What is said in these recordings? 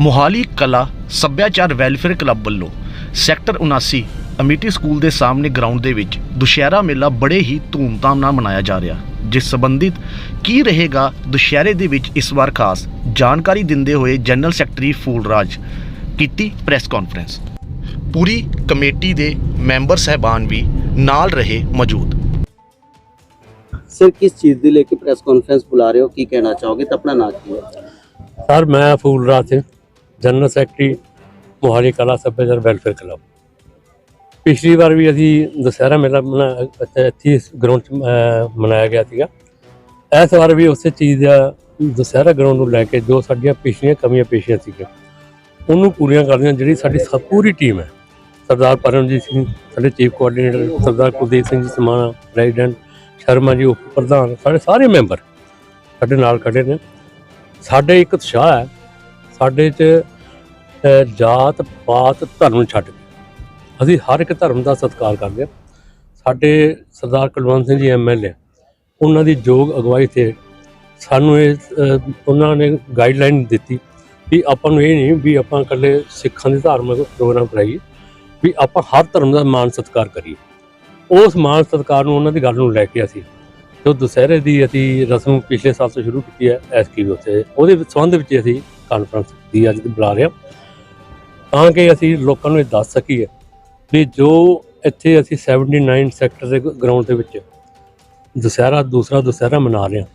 ਮੋਹਾਲੀ ਕਲਾ ਸੱਭਿਆਚਾਰ welfare club ਵੱਲੋਂ ਸੈਕਟਰ 79 ਅਮਿਟੀ ਸਕੂਲ ਦੇ ਸਾਹਮਣੇ ਗਰਾਊਂਡ ਦੇ ਵਿੱਚ ਦੁਸ਼ਹਿਰਾ ਮੇਲਾ ਬੜੇ ਹੀ ਧੂਮਧਾਮ ਨਾਲ ਮਨਾਇਆ ਜਾ ਰਿਹਾ ਜਿਸ ਸੰਬੰਧਿਤ ਕੀ ਰਹੇਗਾ ਦੁਸ਼ਹਿਰੇ ਦੇ ਵਿੱਚ ਇਸ ਵਾਰ ਖਾਸ ਜਾਣਕਾਰੀ ਦਿੰਦੇ ਹੋਏ ਜਨਰਲ ਸੈਕਟਰੀ ਫੂਲਰਾਜ ਕੀਤੀ ਪ੍ਰੈਸ ਕਾਨਫਰੰਸ। ਪੂਰੀ ਕਮੇਟੀ ਦੇ ਮੈਂਬਰ ਸਹਿਬਾਨ ਵੀ ਨਾਲ ਰਹੇ ਮੌਜੂਦ। ਸਰ ਕਿਸ ਚੀਜ਼ ਦੀ ਲੈ ਕੇ ਪ੍ਰੈਸ ਕਾਨਫਰੰਸ ਬੁਲਾ ਰਹੇ ਹੋ? ਕੀ ਕਹਿਣਾ ਚਾਹੋਗੇ? ਤਾਂ ਆਪਣਾ ਨਾਮ ਕੀ ਹੈ? ਸਰ ਮੈਂ ਫੂਲਰਾਜ ਸਿੰਘ। ਜਨਰਲ ਸੈਕਟਰੀ, ਮੋਹਾਲੀ ਕਲਾ ਸੱਭਿਆਚਾਰ ਵੈਲਫੇਅਰ ਕਲੱਬ। ਪਿਛਲੀ ਵਾਰ ਵੀ ਅਸੀਂ ਦੁਸਹਿਰਾ ਮੇਲਾ ਮਨਾ, ਇੱਥੇ ਇੱਥੇ ਗਰਾਊਂਡ 'ਚ ਮਨਾਇਆ ਗਿਆ ਸੀਗਾ। ਇਸ ਵਾਰ ਵੀ ਉਸੇ ਚੀਜ਼ ਦਾ ਦੁਸਹਿਰਾ ਗਰਾਊਂਡ ਨੂੰ ਲੈ ਕੇ ਜੋ ਸਾਡੀਆਂ ਪਿਛਲੀਆਂ ਕਮੀਆਂ ਪੇਸ਼ੀਆਂ ਸੀਗੀਆਂ, ਉਹਨੂੰ ਪੂਰੀਆਂ ਕਰਦੀਆਂ ਜਿਹੜੀ ਸਾਡੀ ਸਭ ਪੂਰੀ ਟੀਮ ਹੈ। ਸਰਦਾਰ ਪਰਮਜੀਤ ਸਿੰਘ, ਸਾਡੇ chief coordinator Sardar Kuldeep Singh ji Samana president Sharma ji, ਉਪ ਪ੍ਰਧਾਨ, ਸਾਡੇ ਸਾਰੇ ਮੈਂਬਰ ਸਾਡੇ ਨਾਲ ਖੜੇ ਨੇ। ਸਾਡੇ ਇੱਕ ਉਤਸ਼ਾਹ ਹੈ, ਸਾਡੇ 'ਚ ਜਾਤ ਪਾਤ ਧਰਮ ਛੱਡ ਕੇ। ਅਸੀਂ ਹਰ ਇੱਕ ਧਰਮ ਦਾ ਸਤਿਕਾਰ ਕਰਦੇ ਹਾਂ। ਸਾਡੇ ਸਰਦਾਰ ਕੁਲਵੰਤ ਸਿੰਘ ਜੀ ਐਮਐਲਏ ਉਹਨਾਂ ਦੀ ਯੋਗ ਅਗਵਾਈ ਤੇ ਸਾਨੂੰ ਇਹ ਉਹਨਾਂ ਨੇ ਗਾਈਡਲਾਈਨ ਦਿੱਤੀ ਵੀ ਆਪਾਂ ਨੂੰ ਇਹ ਨਹੀਂ ਵੀ ਆਪਾਂ ਇਕੱਲੇ ਸਿੱਖਾਂ ਦੇ ਧਾਰਮਿਕ ਪ੍ਰੋਗਰਾਮ ਕਰਾਈਏ, ਵੀ ਆਪਾਂ ਹਰ ਧਰਮ ਦਾ ਮਾਨ ਸਤਿਕਾਰ ਕਰੀਏ। ਉਸ ਮਾਨ ਸਤਿਕਾਰ ਨੂੰ ਉਹਨਾਂ ਦੀ ਗੱਲ ਨੂੰ ਲੈ ਕੇ ਅਸੀਂ ਜੋ ਦੁਸਹਿਰੇ ਦੀ ਅਸੀਂ ਰਸਮ ਪਿਛਲੇ ਸਾਲ ਤੋਂ ਸ਼ੁਰੂ ਕੀਤੀ ਹੈ ਐਸਕੀ ਉੱਤੇ ਉਹਦੇ ਸੰਬੰਧ ਵਿੱਚ ਅਸੀਂ ਕਾਨਫਰੰਸ ਦੀ ਅੱਜ ਬੁਲਾ ਰਹੇ ਹਾਂ। ਤਾਂ ਕਿ ਅਸੀਂ ਲੋਕਾਂ ਨੂੰ ਇਹ ਦੱਸ ਸਕੀਏ ਵੀ ਜੋ ਇੱਥੇ ਅਸੀਂ 79 ਸੈਕਟਰ ਦੇ ਗਰਾਊਂਡ ਦੇ ਵਿੱਚ ਦੁਸਹਿਰਾ, ਦੂਸਰਾ ਦੁਸਹਿਰਾ ਮਨਾ ਰਹੇ ਹਾਂ,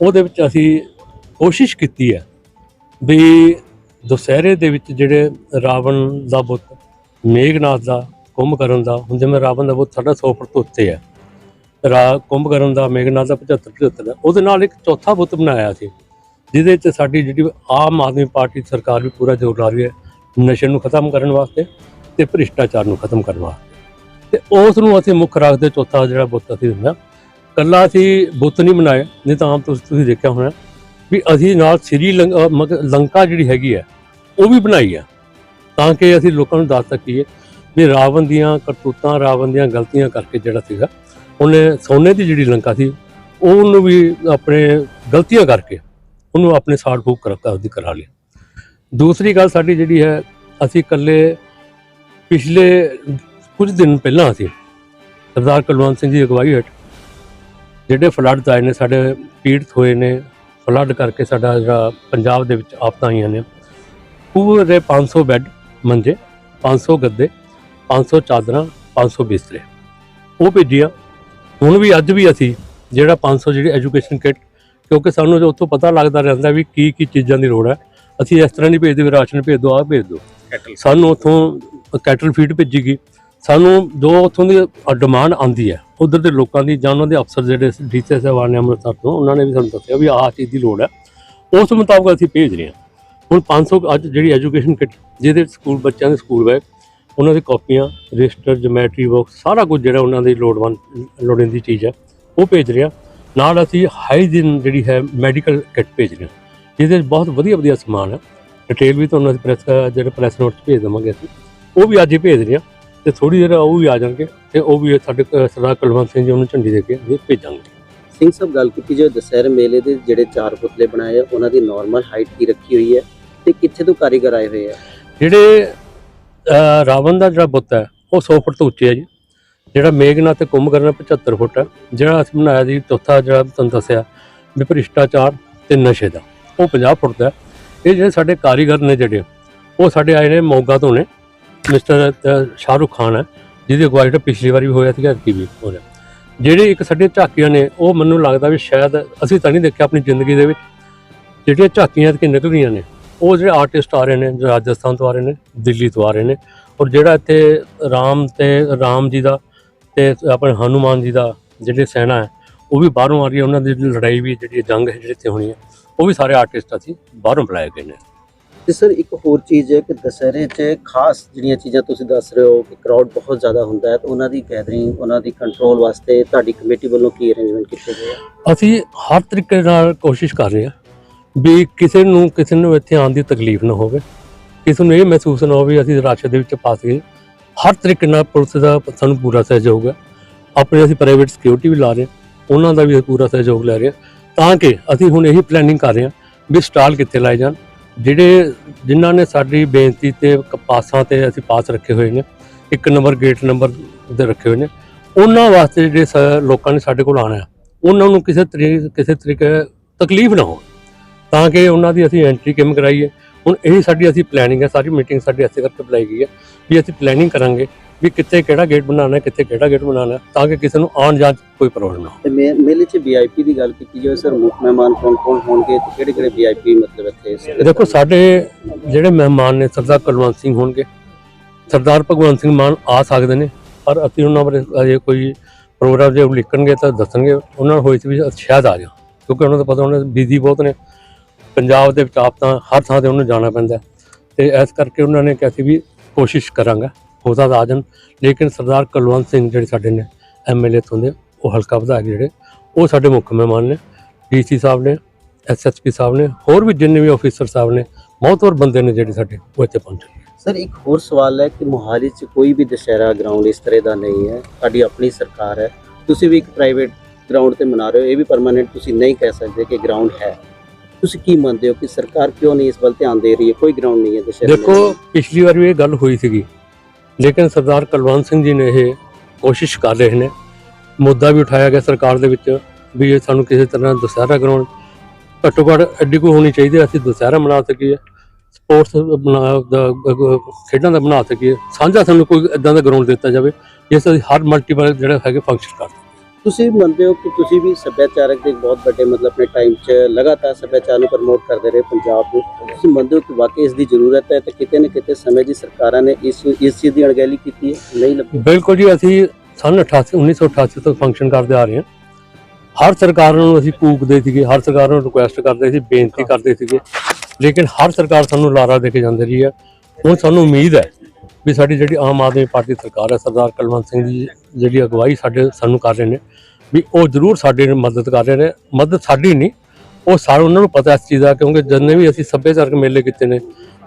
ਉਹਦੇ ਵਿੱਚ ਅਸੀਂ ਕੋਸ਼ਿਸ਼ ਕੀਤੀ ਹੈ ਵੀ ਦੁਸਹਿਰੇ ਦੇ ਵਿੱਚ ਜਿਹੜੇ ਰਾਵਣ ਦਾ ਬੁੱਤ, ਮੇਘਨਾਥ ਦਾ ਕੁੰਭਕਰਨ ਦਾ, ਹੁਣ ਜਿਵੇਂ ਰਾਵਣ ਦਾ ਬੁੱਤ ਸਾਡਾ 100 ਫੁੱਟ ਤੋਂ ਉੱਤੇ ਹੈ, ਰਾ ਕੁੰਭਕਰਨ ਦਾ, ਮੇਘਨਾਥ ਦਾ 75 75 ਦਾ ਉਹਦੇ ਨਾਲ ਇੱਕ ਚੌਥਾ ਬੁੱਤ ਬਣਾਇਆ ਸੀ, ਜਿਹਦੇ ਵਿੱਚ ਸਾਡੀ ਜਿਹੜੀ ਆਮ ਆਦਮੀ ਪਾਰਟੀ ਸਰਕਾਰ ਵੀ ਪੂਰਾ ਜ਼ੋਰ ਲਾ ਰਹੀ ਹੈ ਨਸ਼ੇ ਨੂੰ ਖਤਮ ਕਰਨ ਵਾਸਤੇ ਤੇ ਭ੍ਰਿਸ਼ਟਾਚਾਰ ਨੂੰ ਖਤਮ ਕਰਨ ਵਾਸਤੇ। ਤੇ ਉਸ ਨੂੰ ਅਸੀਂ ਮੁੱਖ ਰੱਖਦੇ ਚੌਥਾ ਜਿਹੜਾ ਬੁੱਤ ਅਸੀਂ ਹੁੰਦਾ ਕੱਲਾ ਅਸੀਂ ਬੁੱਤ ਨਹੀਂ ਬਣਾਏ, ਨਹੀਂ ਤਾਂ ਆਮ ਤੁਸੀਂ ਦੇਖਿਆ ਹੋਣਾ ਵੀ ਅਸੀਂ ਨਾਲ ਸ੍ਰੀ ਲੰ- ਅਹ ਲੰਕਾ ਜਿਹੜੀ ਹੈਗੀ ਹੈ, ਉਹ ਵੀ ਬਣਾਈ ਆ ਤਾਂ ਕਿ ਅਸੀਂ ਲੋਕਾਂ ਨੂੰ ਦੱਸ ਸਕੀਏ ਵੀ ਰਾਵਣ ਦੀਆਂ ਕਰਤੂਤਾਂ, ਰਾਵਣ ਦੀਆਂ ਗਲਤੀਆਂ ਕਰਕੇ ਜਿਹੜਾ ਸੀਗਾ, ਉਹਨੇ ਸੋਨੇ ਦੀ ਜਿਹੜੀ ਲੰਕਾ ਸੀ, ਉਹਨੂੰ ਵੀ ਆਪਣੇ ਗਲਤੀਆਂ ਕਰਕੇ ਉਹਨੂੰ ਆਪਣੇ ਸਾੜ ਫੂਕ ਕਰ- ਕਰਾ ਲਿਆ। ਦੂਸਰੀ ਗੱਲ ਸਾਡੀ ਜਿਹੜੀ ਹੈ, ਅਸੀਂ ਇਕੱਲੇ ਪਿਛਲੇ ਕੁਝ ਦਿਨ ਪਹਿਲਾਂ ਅਸੀਂ ਸਰਦਾਰ ਕੁਲਵੰਤ ਸਿੰਘ ਦੀ ਅਗਵਾਈ ਹੇਠ ਜਿਹੜੇ ਫਲੱਡ ਆਏ ਨੇ, ਸਾਡੇ ਪੀੜਤ ਹੋਏ ਨੇ, ਫਲੱਡ ਕਰਕੇ ਸਾਡਾ ਜਿਹੜਾ ਪੰਜਾਬ ਦੇ ਵਿੱਚ ਆਫਤਾਂ ਆਈਆਂ ਨੇ। ਪੂਰੇ 500 ਬੈੱਡ ਮੰਜੇ 500 ਗੱਦੇ 500 ਚਾਦਰਾਂ 500 ਬਿਸਤਰੇ ਉਹ ਭੇਜੀਆਂ। ਹੁਣ ਵੀ ਅੱਜ ਵੀ ਅਸੀਂ ਜਿਹੜਾ 500 ਜਿਹੜੀ ਐਜੂਕੇਸ਼ਨ ਕਿੱਟ, ਕਿਉਂਕਿ ਸਾਨੂੰ ਜੋ ਉੱਥੋਂ ਪਤਾ ਲੱਗਦਾ ਰਹਿੰਦਾ ਵੀ ਕੀ ਕੀ ਚੀਜ਼ਾਂ ਦੀ ਲੋੜ ਹੈ ਅਸੀਂ ਇਸ ਤਰ੍ਹਾਂ ਨਹੀਂ ਭੇਜਦੇ ਵੀ ਰਾਸ਼ਨ ਭੇਜ ਦਿਓ ਆਹ ਭੇਜ ਦਿਓ। ਸਾਨੂੰ ਉੱਥੋਂ ਕੈਟਲ ਫੀਡ ਭੇਜੀ ਗਈ ਸਾਨੂੰ ਜੋ ਉੱਥੋਂ ਦੀ ਡਿਮਾਂਡ ਆਂਦੀ ਹੈ ਉਧਰ ਦੇ ਲੋਕਾਂ ਦੀ ਜਾਂ ਉਹਨਾਂ ਦੇ ਅਫਸਰ ਜਿਹੜੇ ਡੀਸੀ ਸਾਹਿਬਾਨ ਨੇ ਅੰਮ੍ਰਿਤਸਰ ਤੋਂ ਉਹਨਾਂ ਨੇ ਵੀ ਸਾਨੂੰ ਦੱਸਿਆ ਵੀ ਆਹ ਚੀਜ਼ ਦੀ ਲੋੜ ਹੈ। ਉਸ ਮੁਤਾਬਕ ਅਸੀਂ ਭੇਜ ਰਹੇ ਹਾਂ। ਹੁਣ 500 ਅੱਜ ਜਿਹੜੀ ਐਜੂਕੇਸ਼ਨ ਕਿਟ ਜਿਹਦੇ ਸਕੂਲ ਬੱਚਿਆਂ ਦੇ ਸਕੂਲ ਬੈਗ ਉਹਨਾਂ ਦੀ ਕਾਪੀਆਂ ਰਜਿਸਟਰ ਜਮੈਟਰੀ ਬਾਕਸ ਸਾਰਾ ਕੁਝ ਜਿਹੜਾ ਉਹਨਾਂ ਦੀ ਲੋੜਵੰਦ ਲੋੜੀਂਦੀ ਚੀਜ਼ ਹੈ ਉਹ ਭੇਜ ਰਹੇ ਹਾਂ। ਨਾਲ ਅਸੀਂ ਹਾਈਜੀਨ ਜਿਹੜੀ ਹੈ ਮੈਡੀਕਲ ਕਿਟ ਭੇਜ ਰਹੇ ਹਾਂ। ਜਿਹਦੇ ਵਿੱਚ ਬਹੁਤ ਵਧੀਆ ਵਧੀਆ ਸਮਾਨ ਹੈ। ਡਿਟੇਲ ਵੀ ਤੁਹਾਨੂੰ ਅਸੀਂ ਪ੍ਰੈਸ ਜਿਹੜੇ ਪ੍ਰੈਸ ਨੋਟ 'ਚ ਭੇਜ ਦੇਵਾਂਗੇ ਅਸੀਂ। ਉਹ ਵੀ ਅੱਜ ਹੀ ਭੇਜ ਰਹੇ ਹਾਂ ਤੇ ਥੋੜੀ ਦੇਰ ਉਹ ਵੀ ਆ ਜਾਣਗੇ ਤੇ ਉਹ ਵੀ ਸਾਡੇ ਸਰਦਾਰ ਕੁਲਵੰਤ ਸਿੰਘ ਜੀ ਉਹਨੂੰ ਝੰਡੀ ਦੇ ਕੇ ਅਸੀਂ ਭੇਜਾਂਗੇ। ਸਿੰਘ ਸਾਹਿਬ ਗੱਲ ਕੀਤੀ ਜੋ ਦਸਹਿਰੇ ਮੇਲੇ ਦੇ ਜਿਹੜੇ ਚਾਰ ਪੁਤਲੇ ਬਣਾਏ ਆ ਉਹਨਾਂ ਦੀ ਨਾਰਮਲ ਹਾਈਟ ਕੀ ਰੱਖੀ ਹੋਈ ਹੈ ਤੇ ਕਿੱਥੇ ਤੋਂ ਕਾਰੀਗਰ ਆਏ ਹੋਏ ਆ? ਜਿਹੜੇ ਰਾਵਣ ਦਾ ਜਿਹੜਾ ਬੁੱਤ ਹੈ ਉਹ 100 ਫੁੱਟ ਤੋਂ ਉੱਚੇ ਹੈ ਜੀ। ਜਿਹੜਾ ਮੇਘਨਾਥ ਤੇ ਕੁੰਭਕਰਨ 75 ਫੁੱਟ ਹੈ। ਜਿਹੜਾ ਅਸੀਂ ਬਣਾਇਆ ਜੀ ਚੌਥਾ ਜਿਹੜਾ ਤੁਹਾਨੂੰ ਦੱਸਿਆ ਵੀ ਭ੍ਰਿਸ਼ਟਾਚਾਰ ਤੇ ਨਸ਼ੇ ਦਾ। ਉਹ 50 ਫੁੱਟ ਦਾ ਹੈ। ਇਹ ਜਿਹੜੇ ਸਾਡੇ ਕਾਰੀਗਰ ਨੇ ਜਿਹੜੇ, ਉਹ ਸਾਡੇ ਆਏ ਨੇ ਮੋਗਾ ਤੋਂ ਨੇ। ਮਿਸਟਰ ਸ਼ਾਹਰੁਖ ਖਾਨ ਹੈ, ਜਿਹਦੀ ਅਗਵਾਈ ਤਾਂ ਪਿਛਲੀ ਵਾਰੀ ਵੀ ਹੋਇਆ ਸੀਗਾ, ਐਤਕੀ ਵੀ ਹੋ ਰਿਹਾ। ਜਿਹੜੇ ਇੱਕ ਸਾਡੇ ਝਾਕੀਆਂ ਨੇ, ਉਹ ਮੈਨੂੰ ਲੱਗਦਾ ਵੀ ਸ਼ਾਇਦ ਅਸੀਂ ਤਾਂ ਨਹੀਂ ਦੇਖਿਆ ਆਪਣੀ ਜ਼ਿੰਦਗੀ ਦੇ ਵਿੱਚ। ਜਿਹੜੀਆਂ ਝਾਕੀਆਂ ਕਿ ਨਿਕਲ ਰਹੀਆਂ ਨੇ, ਉਹ ਜਿਹੜੇ ਆਰਟਿਸਟ ਆ ਰਹੇ ਨੇ, ਜੋ ਰਾਜਸਥਾਨ ਤੋਂ ਆ ਰਹੇ ਨੇ, ਦਿੱਲੀ ਤੋਂ ਆ ਰਹੇ ਨੇ, ਔਰ ਜਿਹੜਾ ਇੱਥੇ ਰਾਮ ਤੇ ਰਾਮ ਜੀ ਦਾ ਤੇ ਆਪਣੇ ਹਨੂਮਾਨ ਜੀ ਦਾ ਜਿਹੜੇ ਸੈਨਾ ਹੈ, ਉਹ ਵੀ ਬਾਹਰੋਂ ਆ ਰਹੀ ਹੈ। ਉਹਨਾਂ ਦੀ ਲੜਾਈ ਵੀ ਜਿਹੜੀ ਜੰਗ ਹੈ ਜਿਹੜੀ ਇੱਥੇ ਹੋਣੀ ਹੈ। ਉਹ ਵੀ ਸਾਰੇ ਆਰਟਿਸਟ ਅਸੀਂ ਬਾਹਰੋਂ ਬੁਲਾਏ ਗਏ ਨੇ। ਤੇ ਸਰ ਇੱਕ ਹੋਰ ਚੀਜ਼ ਹੈ ਕਿ ਦਸਹਿਰੇ 'ਚ ਖਾਸ ਜਿਹੜੀਆਂ ਚੀਜ਼ਾਂ ਤੁਸੀਂ ਦੱਸ ਰਹੇ ਹੋ ਕਿ ਕਰਾਊਡ ਬਹੁਤ ਜ਼ਿਆਦਾ ਹੁੰਦਾ ਹੈ ਤਾਂ ਉਹਨਾਂ ਦੀ ਗੈਦਰਿੰਗ ਉਹਨਾਂ ਦੀ ਕੰਟਰੋਲ ਵਾਸਤੇ ਤੁਹਾਡੀ ਕਮੇਟੀ ਵੱਲੋਂ ਕੀ ਅਰੇਂਜਮੈਂਟ ਕੀਤੇ ਗਏ ਆ? ਅਸੀਂ ਹਰ ਤਰੀਕੇ ਨਾਲ ਕੋਸ਼ਿਸ਼ ਕਰ ਰਹੇ ਹਾਂ ਵੀ ਕਿਸੇ ਨੂੰ ਕਿਸੇ ਨੂੰ ਇੱਥੇ ਆਉਣ ਦੀ ਤਕਲੀਫ ਨਾ ਹੋਵੇ। ਕਿਸੇ ਨੂੰ ਇਹ ਮਹਿਸੂਸ ਨਾ ਹੋਵੇ ਅਸੀਂ ਰਸ਼ ਦੇ ਵਿੱਚ ਫਸ ਗਏ। ਹਰ ਤਰੀਕੇ ਨਾਲ ਪੁਲਿਸ ਦਾ ਸਾਨੂੰ ਪੂਰਾ ਸਹਿਯੋਗ ਹੈ। ਆਪਣੇ ਅਸੀਂ ਪ੍ਰਾਈਵੇਟ ਸਿਕਿਉਰਿਟੀ ਵੀ ਲਾ ਰਹੇ ਹਾਂ ਉਹਨਾਂ ਦਾ ਵੀ ਪੂਰਾ ਸਹਿਯੋਗ ਲੈ ਰਹੇ ਹਾਂ। ਤਾਂ ਕਿ ਅਸੀਂ ਹੁਣ ਇਹੀ ਪਲੈਨਿੰਗ ਕਰ ਰਹੇ ਹਾਂ ਵੀ ਸਟਾਲ ਕਿੱਥੇ ਲਾਏ ਜਾਣ, ਜਿਹੜੇ ਜਿਨ੍ਹਾਂ ਨੇ ਸਾਡੀ ਬੇਨਤੀ ਤੇ ਕ- ਪਾਸਾਂ ਤੇ ਅਸੀਂ ਪਾਸ ਰੱਖੇ ਹੋਏ ਨੇ, ਇੱਕ ਨੰਬਰ ਗੇਟ ਨੰਬਰ ਦੇ ਰੱਖੇ ਹੋਏ ਨੇ, ਉਹਨਾਂ ਵਾਸਤੇ ਜਿਹੜੇ ਸ- ਲੋਕਾਂ ਨੇ ਸਾਡੇ ਕੋਲ ਆਣਾ ਉਹਨਾਂ ਨੂੰ ਕਿਸੇ ਤਰੀਕੇ ਕਿਸੇ ਤਰੀਕੇ ਤਕਲੀਫ ਨਾ ਹੋਵੇ, ਤਾਂ ਕਿ ਉਹਨਾਂ ਦੀ ਅਸੀਂ ਐਂਟਰੀ ਕਿਵੇਂ ਕਰਾਈਏ, ਹੁਣ ਇਹ ਸਾਡੀ ਅਸੀਂ ਪਲੈਨਿੰਗ ਹੈ, ਸਾਰੀ ਮੀਟਿੰਗ ਸਾਡੀ ਐਸੇ ਕਰਕੇ ਬੁਲਾਈ ਗਈ ਹੈ, ਵੀ ਅਸੀਂ ਪਲੈਨਿੰਗ ਕਰਾਂਗੇ ਵੀ ਕਿੱਥੇ ਕਿਹੜਾ ਗੇਟ ਬਣਾਉਣਾ ਹੈ ਕਿੱਥੇ ਕਿਹੜਾ ਗੇਟ ਬਣਾਉਣਾ ਹੈ, ਤਾਂ ਕਿ ਕਿਸੇ ਨੂੰ ਆਉਣ ਜਾਣ 'ਚ ਕੋਈ ਪ੍ਰੋਬਲਮ ਨਾ ਹੋਵੇ। ਤੇ ਮੇ- ਮੇਲੇ 'ਚ ਵੀਆਈਪੀ ਦੀ ਗੱਲ ਕੀਤੀ ਜਾਵੇ ਸਰ ਮੁੱਖ ਮਹਿਮਾਨ ਕੌਣ ਕੌਣ ਹੋਣਗੇ ਤੇ ਕਿਹੜੇ ਕਿਹੜੇ ਵੀਆਈਪੀ ਮਤਲਬ ਇੱਥੇ ਇਸ- ਦੇਖੋ ਸਾਡੇ ਜਿਹੜੇ ਮਹਿਮਾਨ ਨੇ ਸਰਦਾਰ ਕੁਲਵੰਤ ਸਿੰਘ ਹੋਣਗੇ। ਸਰਦਾਰ ਭਗਵੰਤ ਸਿੰਘ ਮਾਨ ਆ ਸਕਦੇ ਨੇ ਪਰ ਅਸੀਂ ਉਹਨਾਂ ਬਾਰੇ ਅਜੇ ਕੋਈ ਪ੍ਰੋਗਰਾਮ ਜੇ ਲਿਖਣਗੇ ਤਾਂ ਦੱਸਣਗੇ। ਉਹਨਾਂ ਨੂੰ ਹੋਈ ਸੀ ਵੀ ਸ਼ਾਇਦ ਆ ਜਾ ਕਿਉਂਕਿ ਉਹਨਾਂ ਦਾ ਪਤਾ ਉਹਨਾਂ ਬਿਜ਼ੀ ਬਹੁਤ ਨੇ। ਪੰਜਾਬ ਦੇ ਵਿੱਚ ਆਪ ਤਾਂ ਹਰ ਥਾਂ ਤੇ ਉਹਨੂੰ ਜਾਣਾ ਪੈਂਦਾ ਹੈ। ਤੇ ਇਸ ਕਰਕੇ ਉਹਨਾਂ ਨੇ ਕਿਹਾ ਸੀ ਵੀ ਕੋਸ਼ਿਸ਼ ਕਰਾਂਗਾ। ਹੋ ਸਕਦਾ ਆ ਜਾਣ ਲੇਕਿਨ ਸਰਦਾਰ ਕੁਲਵੰਤ ਸਿੰਘ ਜਿਹੜੇ ਸਾਡੇ ਨੇ ਐਮਐਲਏ ਤੋਂ ਦੇ ਉਹ ਹਲਕਾ ਵਿਧਾਇਕ ਜਿਹੜੇ ਉਹ ਸਾਡੇ ਮੁੱਖ ਮਹਿਮਾਨ ਨੇ ਡੀਸੀ ਸਾਹਿਬ ਨੇ ਐਸਐਸਪੀ ਸਾਹਿਬ ਨੇ ਹੋਰ ਵੀ ਜਿੰਨੇ ਵੀ ਆਫੀਸਰ ਸਾਹਿਬ ਨੇ ਬਹੁਤ ਹੋਰ ਬੰਦੇ ਨੇ ਜਿਹੜੇ ਸਾਡੇ ਉਹ ਇੱਥੇ ਪਹੁੰਚੇ। ਸਰ ਇੱਕ ਹੋਰ ਸਵਾਲ ਹੈ ਕਿ ਮੋਹਾਲੀ 'ਚ ਕੋਈ ਵੀ ਦੁਸ਼ਹਿਰਾ ਗਰਾਊਂਡ ਇਸ ਤਰ੍ਹਾਂ ਦਾ ਨਹੀਂ ਹੈ ਤੁਹਾਡੀ ਆਪਣੀ ਸਰਕਾਰ ਹੈ ਤੁਸੀਂ ਵੀ ਇੱਕ ਪ੍ਰਾਈਵੇਟ ਗਰਾਊਂਡ ਤੇ ਮਨਾ ਰਹੇ ਹੋ ਇਹ ਵੀ ਪਰਮਾਨੈਂਟ ਤੁਸੀਂ ਨਹੀਂ ਕਹਿ ਸਕਦੇ ਕਿ ਗਰਾਊਂਡ ਹੈ। ਤੁਸੀਂ ਕੀ ਮੰਨਦੇ ਹੋ ਕਿ ਸਰਕਾਰ ਕਿਉਂ ਨਹੀਂ ਇਸ ਵੱਲ ਧਿਆਨ ਦੇ ਰਹੀ ਹੈ? ਕੋਈ ਗਰਾਊਂਡ ਨਹੀਂ ਹੈ ਦੁਸ਼ਹਿਰਾ ਦੇਖੋ ਪਿਛਲੀ ਵਾਰ ਵੀ ਇਹ ਗੱਲ ਹੋਈ ਸੀਗੀ ਲੇਕਿਨ ਸਰਦਾਰ ਕੁਲਵੰਤ ਸਿੰਘ ਜੀ ਨੇ ਇਹ ਕੋਸ਼ਿਸ਼ ਕਰ ਰਹੇ ਨੇ। ਮੁੱਦਾ ਵੀ ਉਠਾਇਆ ਗਿਆ ਸਰਕਾਰ ਦੇ ਵਿੱਚ ਵੀ ਇਹ ਸਾਨੂੰ ਕਿਸੇ ਤਰ੍ਹਾਂ ਦੁਸਹਿਰਾ ਗਰਾਊਂਡ ਘੱਟੋ ਘੱਟ ਐਡੀ ਕੋਈ ਹੋਣੀ ਚਾਹੀਦੀ ਹੈ, ਅਸੀਂ ਦੁਸਹਿਰਾ ਮਨਾ ਸਕੀਏ। ਸਪੋਰਟਸ ਬਣਾ ਦਾ ਖੇਡਾਂ ਦਾ ਬਣਾ ਸਕੀਏ। ਸਾਂਝਾ ਸਾਨੂੰ ਕੋਈ ਇਦਾਂ ਦਾ ਗਰਾਊਂਡ ਦਿੱਤਾ ਜਾਵੇ ਜਿਸ ਅਸੀਂ ਹਰ ਮਲਟੀਪਲ ਜਿਹੜਾ ਹੈਗੇ ਫੰਕਸ਼ਨ ਕਰ ਤੁਸੀਂ ਮੰਨਦੇ ਹੋ ਕਿ ਤੁਸੀਂ ਵੀ ਸੱਭਿਆਚਾਰਕ ਦੇ ਬਹੁਤ ਵੱਡੇ ਮਤਲਬ ਆਪਣੇ ਟਾਈਮ 'ਚ ਲਗਾਤਾਰ ਸੱਭਿਆਚਾਰ ਨੂੰ ਪ੍ਰਮੋਟ ਕਰਦੇ ਰਹੇ ਪੰਜਾਬ ਨੂੰ ਤੁਸੀਂ ਮੰਨਦੇ ਹੋ ਕਿ ਵਾਕਈ ਇਸ ਦੀ ਜ਼ਰੂਰਤ ਹੈ ਤੇ ਕਿਤੇ ਨਾ ਕਿਤੇ ਸਮੇਂ ਦੀ ਸਰਕਾਰਾਂ ਨੇ ਇਸ ਇਸ ਚੀਜ਼ ਦੀ ਅਣਗਹਿਲੀ ਕੀਤੀ ਹੈ? ਨਹੀਂ ਲੱਗੀ ਬਿਲਕੁਲ ਜੀ ਅਸੀਂ ਸੰਨ 88 1988 ਤੋਂ ਫੰਕਸ਼ਨ ਕਰਦੇ ਆ ਰਹੇ ਹਾਂ। ਹਰ ਸਰਕਾਰ ਨੂੰ ਅਸੀਂ ਕੂਕਦੇ ਸੀਗੇ ਹਰ ਸਰਕਾਰ ਨੂੰ ਰਿਕੁਐਸਟ ਕਰਦੇ ਸੀ ਬੇਨਤੀ ਕਰਦੇ ਸੀਗੇ। ਲੇਕਿਨ ਹਰ ਸਰਕਾਰ ਸਾਨੂੰ ਲਾਰਾ ਦੇ ਕੇ ਜਾਂਦੀ ਰਹੀ ਹੈ। ਹੁਣ ਸਾਨੂੰ ਉਮੀਦ ਹੈ ਵੀ ਸਾਡੀ ਜਿਹੜੀ ਆਮ ਆਦਮੀ ਪਾਰਟੀ ਸਰਕਾਰ ਹੈ, ਸਰਦਾਰ ਕੁਲਵੰਤ ਸਿੰਘ ਜੀ, ਜਿਹੜੀ ਅਗਵਾਈ ਸਾਡੇ, ਸਾਨੂੰ ਕਰ ਰਹੇ ਨੇ, ਵੀ ਉਹ ਜ਼ਰੂਰ ਸਾਡੇ ਨਾਲ ਮਦਦ ਕਰ ਰਹੇ ਨੇ। ਮਦਦ ਸਾਡੀ ਨਹੀਂ, ਉਹ ਸਾਰੇ ਉਹਨਾਂ ਨੂੰ ਪਤਾ ਇਸ ਚੀਜ਼ ਦਾ, ਕਿਉਂਕਿ ਜਿੰਨੇ ਵੀ ਅਸੀਂ ਸੱਭਿਆਚਾਰਕ ਮੇਲੇ ਕੀਤੇ ਨੇ,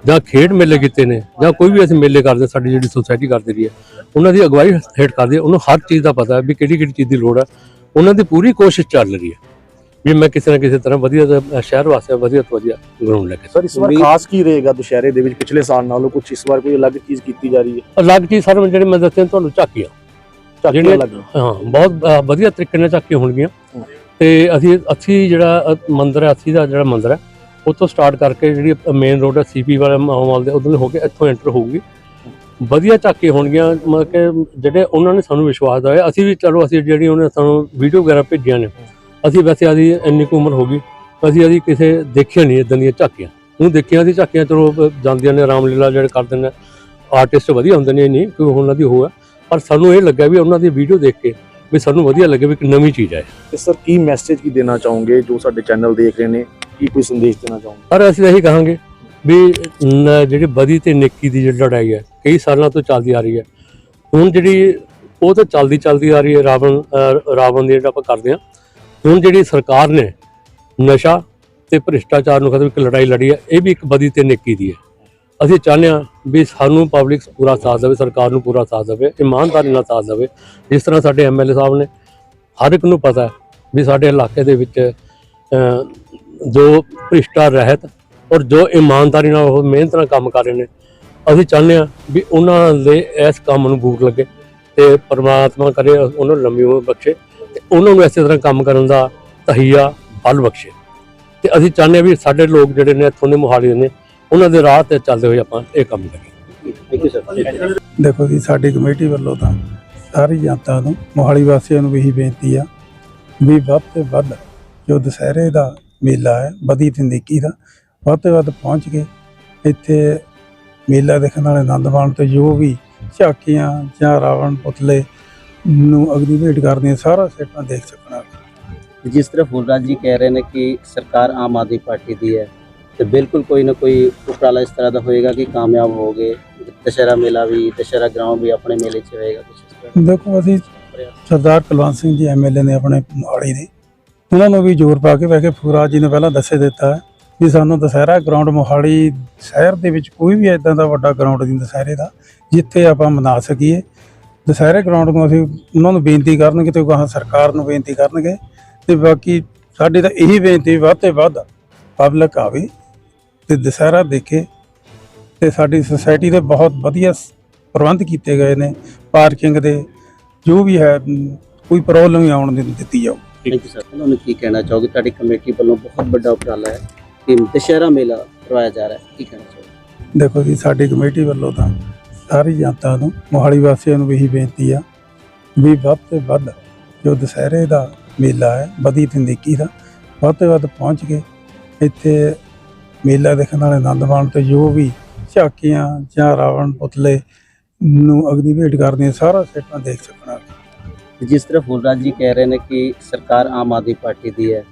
ਜਾਂ ਖੇਡ ਮੇਲੇ ਕੀਤੇ ਨੇ, ਜਾਂ ਕੋਈ ਵੀ ਅਸੀਂ ਮੇਲੇ ਕਰਦੇ, ਸਾਡੀ ਜਿਹੜੀ ਸੁਸਾਇਟੀ ਕਰਦੀ ਰਹੀ ਹੈ ਉਹਨਾਂ ਦੀ ਅਗਵਾਈ ਹੇਠ ਕਰਦੀ ਉਹਨੂੰ ਹਰ ਚੀਜ਼ ਦਾ ਪਤਾ ਹੈ ਵੀ ਕਿਹੜੀ ਕਿਹੜੀ ਚੀਜ਼ ਦੀ ਲੋੜ ਹੈ। ਉਹਨਾਂ ਦੀ ਪੂਰੀ ਕੋਸ਼ਿਸ਼ ਚੱਲ ਰਹੀ ਹੈ। ਵੀ ਮੈਂ ਕਿਸੇ ਨਾ ਕਿਸੇ ਤਰ੍ਹਾਂ ਵਧੀਆ ਸ਼ਹਿਰ ਵਾਸਤੇ ਵਧੀਆ ਤੋਂ ਵਧੀਆ ਗਰਾਊਂਡ ਲੈ ਕੇ ਸਰ ਇਸ ਵਾਰ ਖਾਸ ਕੀ ਰਹੇਗਾ ਦੁਸ਼ਹਿਰੇ ਦੇ ਵਿੱਚ ਪਿਛਲੇ ਸਾਲ ਨਾਲੋਂ ਕੁਝ ਇਸ ਵਾਰ ਕੋਈ ਅਲੱਗ ਚੀਜ਼ ਕੀਤੀ ਜਾ ਰਹੀ ਹੈ? ਅਲੱਗ ਚੀਜ਼ ਸਾਰੇ ਜਿਹੜੇ ਮੈਂ ਦੱਸਿਆ ਤੁਹਾਨੂੰ ਝਾਕੀਆਂ। ਝਾਕੀਆਂ ਅਲੱਗ। ਹਾਂ ਬਹੁਤ ਵਧੀਆ ਤਰੀਕੇ ਨਾਲ ਝਾਕੀਆਂ ਹੋਣਗੀਆਂ। ਤੇ ਅਸੀਂ ਅੱਛੀ ਜਿਹੜਾ ਮੰਦਿਰ ਹੈ ਅੱਛੀ ਦਾ ਜਿਹੜਾ ਮੰਦਿਰ ਹੈ ਉੱਥੋਂ ਸਟਾਰਟ ਕਰਕੇ ਜਿਹੜੀ ਮੇਨ ਰੋਡ ਹੈ ਸੀਪੀ ਵਾਲੇ ਮਾਲ ਦੇ ਉਧਰ ਹੋ ਕੇ ਇੱਥੋਂ ਐਂਟਰ ਹੋਊਗੀ। ਵਧੀਆ ਝਾਕੀਆਂ ਹੋਣਗੀਆਂ ਮਤਲਬ ਕਿ ਜਿਹੜੇ ਉਹਨਾਂ ਨੇ ਸਾਨੂੰ ਵਿਸ਼ਵਾਸ ਦਿਵਾਇਆ ਅਸੀਂ ਵੀ ਚਲੋ ਅਸੀਂ ਜਿਹੜੀ ਉਹਨੇ ਸਾਨੂੰ ਵੀਡੀਓ ਵਗੈਰਾ ਭੇਜੀਆਂ ਨੇ ਅਸੀਂ ਵੈਸੇ ਆਦੀ ਇੰਨੀ ਕੁ ਉਮਰ ਹੋ ਗਈ ਅਸੀਂ ਆਦੀ ਕਿਸੇ ਦੇਖਿਆ ਨਹੀਂ ਇਦਾਂ ਦੀਆਂ ਝਾਕੀਆਂ। ਹੁਣ ਦੇਖੀਆਂ ਦੀ ਝਾਕੀਆਂ ਚਲੋ ਜਾਂਦੀਆਂ ਨੇ ਰਾਮਲੀਲਾ ਜਿਹੜੇ ਕਰਦੇ ਨੇ ਆਰਟਿਸਟ ਵਧੀਆ ਹੁੰਦੇ ਨੇ ਨਹੀਂ ਕਿ ਉਹਨਾਂ ਦੀ ਉਹ ਹੈ ਪਰ ਸਾਨੂੰ ਇਹ ਲੱਗਾ ਵੀ ਉਹਨਾਂ ਦੀ ਵੀਡੀਓ ਦੇਖ ਕੇ ਵੀ ਸਾਨੂੰ ਵਧੀਆ ਲੱਗੇ ਵੀ ਇੱਕ ਨਵੀਂ ਚੀਜ਼ ਹੈ ਤੇ ਸਰ ਕੀ ਮੈਸੇਜ ਕੀ ਦੇਣਾ ਚਾਹੋਗੇ ਜੋ ਸਾਡੇ ਚੈਨਲ ਦੇਖ ਰਹੇ ਨੇ? ਕੀ ਕੋਈ ਸੰਦੇਸ਼ ਦੇਣਾ ਚਾਹੋਗੇ? ਪਰ ਅਸੀਂ ਇਹੀ ਕਹਾਂਗੇ ਵੀ ਜਿਹੜੀ ਬਦੀ ਤੇ ਨੇਕੀ ਦੀ ਜਿਹੜੀ ਲੜਾਈ ਹੈ ਕਈ ਸਾਲਾਂ ਤੋਂ ਚੱਲਦੀ ਆ ਰਹੀ ਹੈ ਹੁਣ ਜਿਹੜੀ ਉਹ ਤਾਂ ਚੱਲਦੀ ਚੱਲਦੀ ਆ ਰਹੀ ਹੈ ਰਾਵਣ ਰਾਵਣ ਦੀ ਜਿਹੜਾ ਆਪਾਂ ਕਰਦੇ ਹਾਂ ਹੁਣ ਜਿਹੜੀ ਸਰਕਾਰ ਨੇ ਨਸ਼ਾ ਤੇ ਭ੍ਰਿਸ਼ਟਾਚਾਰ ਨੂੰ ਖਤਮ, ਇੱਕ ਲੜਾਈ ਲੜੀ ਹੈ, ਇਹ ਵੀ ਇੱਕ ਬਦੀ ਤੇ ਨੇਕੀ ਦੀ ਹੈ। ਅਸੀਂ ਚਾਹੁੰਦੇ ਹਾਂ ਵੀ ਸਾਨੂੰ ਪਬਲਿਕ ਪੂਰਾ ਸਾਥ ਦੇਵੇ, ਸਰਕਾਰ ਨੂੰ ਪੂਰਾ ਸਾਥ ਦੇਵੇ, ਇਮਾਨਦਾਰੀ ਨਾਲ ਸਾਥ ਦੇਵੇ। ਜਿਸ ਤਰ੍ਹਾਂ ਸਾਡੇ ਐਮਐਲਏ ਸਾਹਿਬ ਨੇ, ਹਰ ਇੱਕ ਨੂੰ ਪਤਾ ਵੀ ਸਾਡੇ ਇਲਾਕੇ ਦੇ ਵਿੱਚ ਜੋ ਭ੍ਰਿਸ਼ਟਾ ਰਹਿਤ ਔਰ ਜੋ ਇਮਾਨਦਾਰੀ ਨਾਲ ਉਹ ਮਿਹਨਤ ਨਾਲ ਕੰਮ ਕਰ ਰਹੇ ਨੇ, ਅਸੀਂ ਚਾਹੁੰਦੇ ਹਾਂ ਵੀ ਉਹਨਾਂ ਦੇ ਇਸ ਕੰਮ ਨੂੰ ਬੂਟ ਲੱਗੇ ਤੇ ਪਰਮਾਤਮਾ ਕਰੇ, ਉਹਨਾਂ ਨੂੰ ਲੰਮੀ ਉਮਰ ਬਖਸ਼ੇ। ਉਹਨਾਂ ਨੂੰ ਇਸੇ ਤਰ੍ਹਾਂ ਕੰਮ ਕਰਨ ਦਾ ਤਹੀਆ ਬਲ ਬਖਸ਼ੇ। ਤੇ ਅਸੀਂ ਚਾਹੁੰਦੇ ਹਾਂ ਵੀ ਸਾਡੇ ਲੋਕ ਜਿਹੜੇ ਨੇ ਇੱਥੋਂ ਦੇ ਮੁਹਾਲੀ ਦੇ ਨੇ ਉਹਨਾਂ ਦੇ ਰਾਹ ਤੇ ਚੱਲਦੇ ਹੋਏ ਆਪਾਂ ਇਹ ਕੰਮ ਕਰੀਏ। ਥੈਂਕ ਯੂ ਸਰ ਦੇਖੋ ਜੀ ਸਾਡੀ ਕਮੇਟੀ ਵੱਲੋਂ ਤਾਂ ਸਾਰੀ ਜਨਤਾ ਨੂੰ ਮੋਹਾਲੀ ਵਾਸੀਆਂ ਨੂੰ ਵੀ ਇਹੀ ਬੇਨਤੀ ਆ ਵੀ ਵੱਧ ਤੋਂ ਵੱਧ ਜੋ ਦੁਸਹਿਰੇ ਦਾ ਮੇਲਾ ਹੈ ਬਦੀ ਤੇ ਨੇਕੀ ਦਾ ਵੱਧ ਤੋਂ ਵੱਧ ਪਹੁੰਚ ਕੇ ਇੱਥੇ ਮੇਲਾ ਦੇਖਣ ਵਾਲੇ ਆਨੰਦ ਮਾਣ ਤੇ ਜੋ ਵੀ ਝਾਕੀਆਂ ਜਾਂ ਰਾਵਣ ਪੁਤਲੇ ਨੂੰ ਅਗਨੀ ਭੇਟ ਕਰਦੀਆਂ ਸਾਰਾ ਸੇਟਾਂ ਦੇਖ ਸਕਣਾ ਜਿਸ ਤਰ੍ਹਾਂ ਫੁਲਰਾਜ ਜੀ ਕਹਿ ਰਹੇ ਨੇ ਕਿ ਸਰਕਾਰ ਆਮ ਆਦਮੀ ਪਾਰਟੀ ਦੀ ਹੈ ਤੇ ਬਿਲਕੁਲ ਕੋਈ ਨਾ ਕੋਈ ਉਪਰਾਲਾ ਇਸ ਤਰ੍ਹਾਂ ਦਾ ਹੋਏਗਾ ਕਿ ਕਾਮਯਾਬ ਹੋਗੇ ਦੁਸ਼ਹਿਰਾ ਮੇਲਾ ਵੀ ਦੁਸ਼ਹਿਰਾ ਗਰਾਊਂਡ ਵੀ ਆਪਣੇ ਮੇਲੇ 'ਚ ਹੋਏਗਾ ਇਸ ਤਰ੍ਹਾਂ। ਦੇਖੋ ਅਸੀਂ ਸਰਦਾਰ ਕੁਲਵੰਤ ਸਿੰਘ ਜੀ ਐਮਐਲਏ ਨੇ ਆਪਣੇ ਮੋਹਾਲੀ ਦੇ। ਉਹਨਾਂ ਨੂੰ ਵੀ ਜ਼ੋਰ ਪਾ ਕੇ ਵੈਸੇ ਫੂਰਾਜ ਜੀ ਨੇ ਪਹਿਲਾਂ ਦੱਸੇ ਦਿੱਤਾ ਹੈ ਵੀ ਸਾਨੂੰ ਦੁਸਹਿਰਾ ਗਰਾਊਂਡ ਮੋਹਾਲੀ ਸ਼ਹਿਰ ਦੇ ਵਿੱਚ ਕੋਈ ਵੀ ਇਦਾਂ ਦਾ ਵੱਡਾ ਗਰਾਊਂਡ ਨਹੀਂ ਦੁਸਹਿਰੇ ਦਾ ਜਿੱਥੇ ਆਪਾਂ ਮਨਾ ਸਕੀਏ। ਦੁਸਹਿਰੇ ਗਰਾਊਂਡ ਨੂੰ ਅਸੀਂ ਉਹਨਾਂ ਨੂੰ ਬੇਨਤੀ ਕਰਨਗੇ ਤੇ ਗਾਹਾਂ ਸਰਕਾਰ ਨੂੰ ਬੇਨਤੀ ਕਰਨਗੇ ਤੇ ਬਾਕੀ ਸਾਡੀ ਤਾਂ ਇਹੀ ਬੇਨਤੀ ਵੱਧ ਤੇ ਵੱਧ ਪਬਲਿਕ ਆਵੇ ਤੇ ਦੁਸਹਿਰਾ ਦੇਖੇ ਤੇ ਸਾਡੀ ਸੁਸਾਇਟੀ ਦੇ ਬਹੁਤ ਵਧੀਆ ਪ੍ਰਬੰਧ ਕੀਤੇ ਗਏ ਨੇ ਪਾਰਕਿੰਗ ਦੇ ਜੋ ਵੀ ਹੈ ਕੋਈ ਪ੍ਰੋਬਲਮ ਨਹੀਂ ਆਉਣ ਦੀ ਦਿੱਤੀ ਜਾਓ ਥੈਂਕ ਯੂ ਸਰ ਤੁਹਾਨੂੰ ਕੀ ਕਹਿਣਾ ਚਾਹੋਗੇ? ਤੁਹਾਡੀ ਕਮੇਟੀ ਵੱਲੋਂ ਬਹੁਤ ਵੱਡਾ ਉਪਰਾਲਾ ਹੈ ਕਿ ਦੁਸਹਿਰਾ ਮੇਲਾ ਕਰਵਾਇਆ ਜਾ ਰਿਹਾ ਹੈ। ਕੀ ਕਹਿਣਾ ਚਾਹੋਗੇ? ਦੇਖੋ ਜੀ ਸਾਡੀ ਕਮੇਟੀ ਵੱਲੋਂ ਤਾਂ ਸਾਰੀ ਜਨਤਾ ਨੂੰ, ਮੋਹਾਲੀ ਵਾਸੀਆਂ ਨੂੰ ਵੀ ਇਹੀ ਬੇਨਤੀ ਆ ਵੀ ਵੱਧ ਤੋਂ ਵੱਧ ਜੋ ਦੁਸਹਿਰੇ ਦਾ ਮੇਲਾ ਹੈ ਬਦੀ ਤੰਦੀਕੀ ਦਾ, ਵੱਧ ਤੋਂ ਵੱਧ ਪਹੁੰਚ ਕੇ ਇੱਥੇ ਮੇਲਾ ਦੇਖਣ ਵਾਲੇ ਆਨੰਦ ਮਾਣ ਤੇ ਜੋ ਵੀ ਝਾਕੀਆਂ ਜਾਂ ਰਾਵਣ ਪੁਤਲੇ ਨੂੰ ਅਗਨੀ ਭੇਟ ਕਰਦੀਆਂ, ਸਾਰਾ ਸੇਟਾਂ ਦੇਖ ਸਕਣਾ ਜਿਸ ਤਰ੍ਹਾਂ ਫੁਲਰਾਜ ਜੀ ਕਹਿ ਰਹੇ ਨੇ ਕਿ ਸਰਕਾਰ ਆਮ ਆਦਮੀ ਪਾਰਟੀ ਦੀ ਹੈ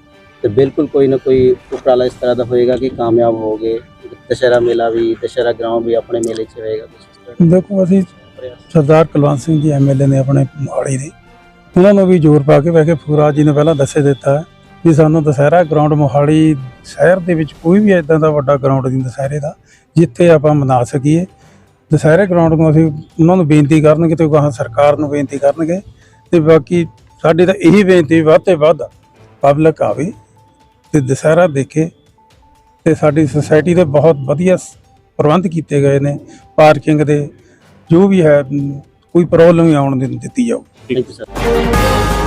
ਤੇ ਬਿਲਕੁਲ ਕੋਈ ਨਾ ਕੋਈ ਉਪਰਾਲਾ ਇਸ ਤਰ੍ਹਾਂ ਦਾ ਹੋਏਗਾ ਕਿ ਕਾਮਯਾਬ ਹੋਗੇ ਦੁਸਹਿਰਾ ਮੇਲਾ ਵੀ, ਦੁਸਹਿਰਾ ਗਰਾਊਂਡ ਵੀ ਆਪਣੇ ਮੇਲੇ 'ਚ ਹੋਏਗਾ ਕੁਛ। ਦੇਖੋ, ਅਸੀਂ ਸਰਦਾਰ ਕੁਲਵੰਤ ਸਿੰਘ ਜੀ ਐਮਐਲਏ ਨੇ ਆਪਣੇ ਮੋਹਾਲੀ ਦੇ, ਉਹਨਾਂ ਨੂੰ ਵੀ ਜ਼ੋਰ ਪਾ ਕੇ ਵੈਸੇ ਫੂਰਾਜ ਜੀ ਨੇ ਪਹਿਲਾਂ ਦੱਸੇ ਦਿੱਤਾ ਵੀ ਸਾਨੂੰ ਦੁਸਹਿਰਾ ਗਰਾਊਂਡ ਮੋਹਾਲੀ ਸ਼ਹਿਰ ਦੇ ਵਿੱਚ ਕੋਈ ਵੀ ਇਦਾਂ ਦਾ ਵੱਡਾ ਗਰਾਊਂਡ ਨਹੀਂ ਦੁਸਹਿਰੇ ਦਾ, ਜਿੱਥੇ ਆਪਾਂ ਮਨਾ ਸਕੀਏ। ਦੁਸਹਿਰੇ ਗਰਾਊਂਡ ਨੂੰ ਅਸੀਂ ਉਹਨਾਂ ਨੂੰ ਬੇਨਤੀ ਕਰਨਗੇ ਤੇ ਗਾਹਾਂ ਸਰਕਾਰ ਨੂੰ ਬੇਨਤੀ ਕਰਨਗੇ ਤੇ ਬਾਕੀ ਸਾਡੀ ਤਾਂ ਇਹੀ ਬੇਨਤੀ ਵੱਧ ਤੋਂ ਵੱਧ ਪਬਲਿਕ ਆਵੇ ਤੇ ਦੁਸਹਿਰਾ ਦੇਖੇ ਤੇ ਸਾਡੀ ਸੁਸਾਇਟੀ ਦੇ ਬਹੁਤ ਵਧੀਆ ਪ੍ਰਬੰਧ ਕੀਤੇ ਗਏ ਨੇ, ਪਾਰਕਿੰਗ ਦੇ, ਜੋ ਵੀ ਹੈ, ਕੋਈ ਪ੍ਰੋਬਲਮ ਨਹੀਂ ਆਉਣ ਦੀ ਦਿੱਤੀ ਜਾਓ ਥੈਂਕ ਯੂ ਸਰ।